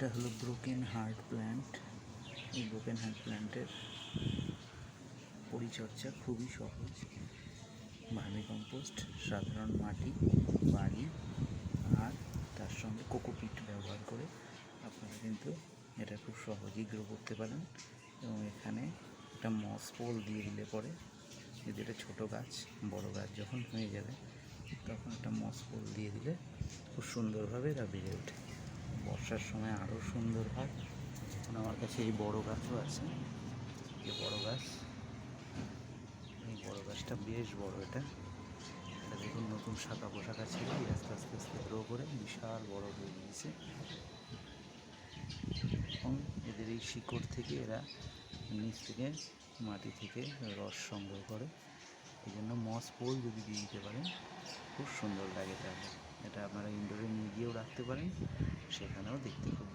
এটা হলো broken heart plant এই ব্রোকেন হার্ট প্ল্যান্টের পরিচর্যা খুবই সহজ। ভার্মি কম্পোস্ট সাধারণ মাটি, বালি আর তার সঙ্গে কোকোপিট ব্যবহার করে আপনারা কিন্তু এটা খুব সহজেই গ্রো করতে পারেন এবং এখানে একটা মস পোল দিয়ে দিলে পরে যদি এটা ছোটো গাছ, বড় গাছ যখন হয়ে যাবে, তখন একটা মস পোল দিয়ে দিলে খুব সুন্দরভাবে এরা বেড়ে ওঠে। বর্ষার সময় আরও সুন্দর হয়। এখন আমার কাছে এই বড় গাছও আছে। এই বড় গাছ। এই বড় গাছটা বেশ বড় এটা। এটা দেখুন, নতুন শাখা পোশাখা ছিল। আস্তে আস্তে আস্তে গ্রো করে বিশাল বড় হয়ে গিয়েছে। এবং এদের এই শিকড় থেকে এরা নিচ থেকে মাটি থেকে রস সংগ্রহ করে। এই জন্য মস পোল যদি দিয়ে দিতে পারেন খুব সুন্দর লাগে তাহলে এটা আপনারা ইনডোরে নিয়ে গিয়েও রাখতে পারেন সেখানেও দেখতে খুব